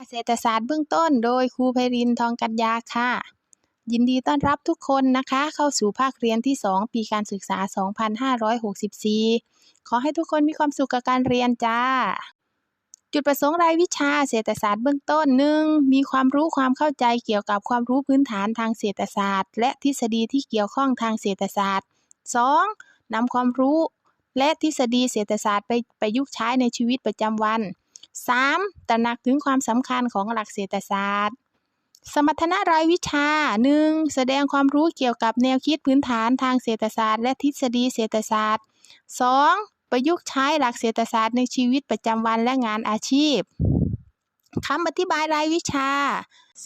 เกษตรศาสตร์เบื้องต้นโดยครูไพรินทร์ทองกัญญาค่ะ ยินดีต้อนรับทุกคนนะคะ เข้าสู่ภาคเรียนที่ 2 ปีการศึกษา 2564 ขอให้ทุกคนมีความสุขกับการเรียนจ้า จุดประสงค์รายวิชาเศรษฐศาสตร์เบื้องต้น 1. มีความรู้ความเข้าใจเกี่ยวกับความรู้พื้นฐานทางเศรษฐศาสตร์ และทฤษฎีที่เกี่ยวข้องทางเศรษฐศาสตร์ 2. นำความรู้และทฤษฎีเศรษฐศาสตร์ไปประยุกต์ใช้ในชีวิตประจำวัน 3. ตระหนักถึงความสำคัญของหลักเศรษฐศาสตร์ สมรรถนะรายวิชา 1. แสดงความรู้เกี่ยวกับแนวคิดพื้นฐานทางเศรษฐศาสตร์ และทฤษฎีเศรษฐศาสตร์ 2. ประยุกต์ใช้หลักเศรษฐศาสตร์ในชีวิตประจำวันและงานอาชีพคำอธิบายรายวิชา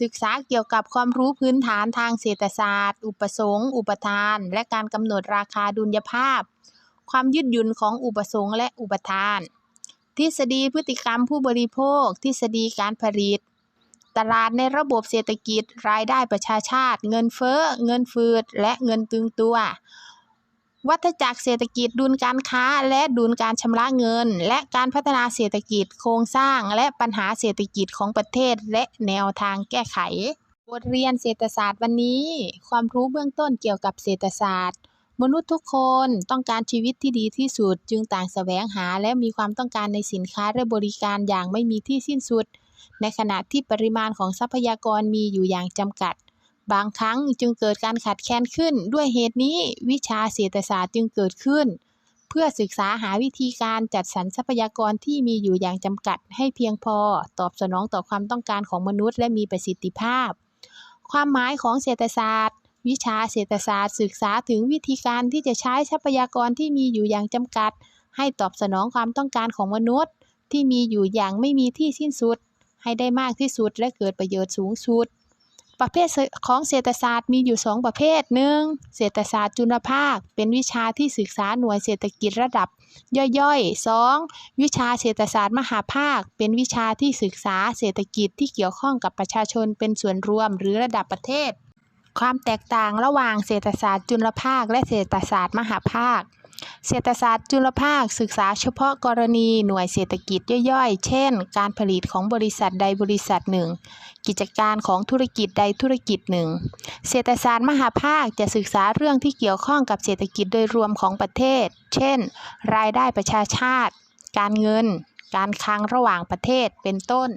ศึกษาเกี่ยวกับความรู้พื้นฐานทางเศรษฐศาสตร์ อุปสงค์ อุปทาน และการกำหนดราคาดุลยภาพ ความยืดหยุ่นของอุปสงค์และอุปทาน ทฤษฎีพฤติกรรมผู้บริโภค ทฤษฎีการผลิต ตลาดในระบบเศรษฐกิจ รายได้ประชาชาติ เงินเฟ้อ เงินฝืด และเงินตึงตัว วัฏจักรเศรษฐกิจดุลการค้า และดุลการชำระเงิน และการพัฒนาเศรษฐกิจ โครงสร้าง และปัญหาเศรษฐกิจของประเทศ และแนวทางแก้ไข บทเรียนเศรษฐศาสตร์วันนี้ ความรู้เบื้องต้นเกี่ยวกับเศรษฐศาสตร์ มนุษย์ทุกคนต้องการชีวิตที่ดีที่สุด จึงต่างแสวงหาและมีความต้องการในสินค้าและบริการอย่างไม่มีที่สิ้นสุด ในขณะที่ปริมาณของทรัพยากรมีอยู่อย่างจำกัด บางครั้งจึงเกิดการขาดแคลนขึ้น ด้วยเหตุนี้วิชาเศรษฐศาสตร์จึงเกิดขึ้น เพื่อศึกษาหาวิธีการจัดสรรทรัพยากรที่มีอยู่อย่างจำกัด ให้เพียงพอ ตอบสนองต่อความต้องการของมนุษย์ และมีประสิทธิภาพ ความหมายของเศรษฐศาสตร์ วิชาเศรษฐศาสตร์ศึกษาถึงวิธีการที่จะใช้ทรัพยากรที่มีอยู่อย่างจำกัด ให้ตอบสนองความต้องการของมนุษย์ ที่มีอยู่อย่างไม่มีที่สิ้นสุด ให้ได้มากที่สุดและเกิดประโยชน์สูงสุด ประเภทของเศรษฐศาสตร์มีอยู่ 2 ประเภท 1. เศรษฐศาสตร์จุลภาค เป็นวิชาที่ศึกษาหน่วยเศรษฐกิจระดับ ย่อยๆ 2. วิชาเศรษฐศาสตร์มหาภาค เป็นวิชาที่ศึกษาเศรษฐกิจที่เกี่ยวข้องกับประชาชนเป็นส่วนรวมหรือระดับประเทศ ความแตกต่างระหว่างเศรษฐศาสตร์จุลภาค และเศรษฐศาสตร์มหาภาค เศรษฐศาสตร์จุลภาคศึกษาเฉพาะกรณีหน่วยเศรษฐกิจย่อยๆ เช่น การผลิตของบริษัทใดบริษัทหนึ่ง กิจการของธุรกิจใดธุรกิจหนึ่ง เศรษฐศาสตร์มหาภาคจะศึกษาเรื่องที่เกี่ยวข้องกับเศรษฐกิจโดยรวมของประเทศ เช่น รายได้ประชาชาติ การเงิน การคลังระหว่างประเทศ เป็นต้น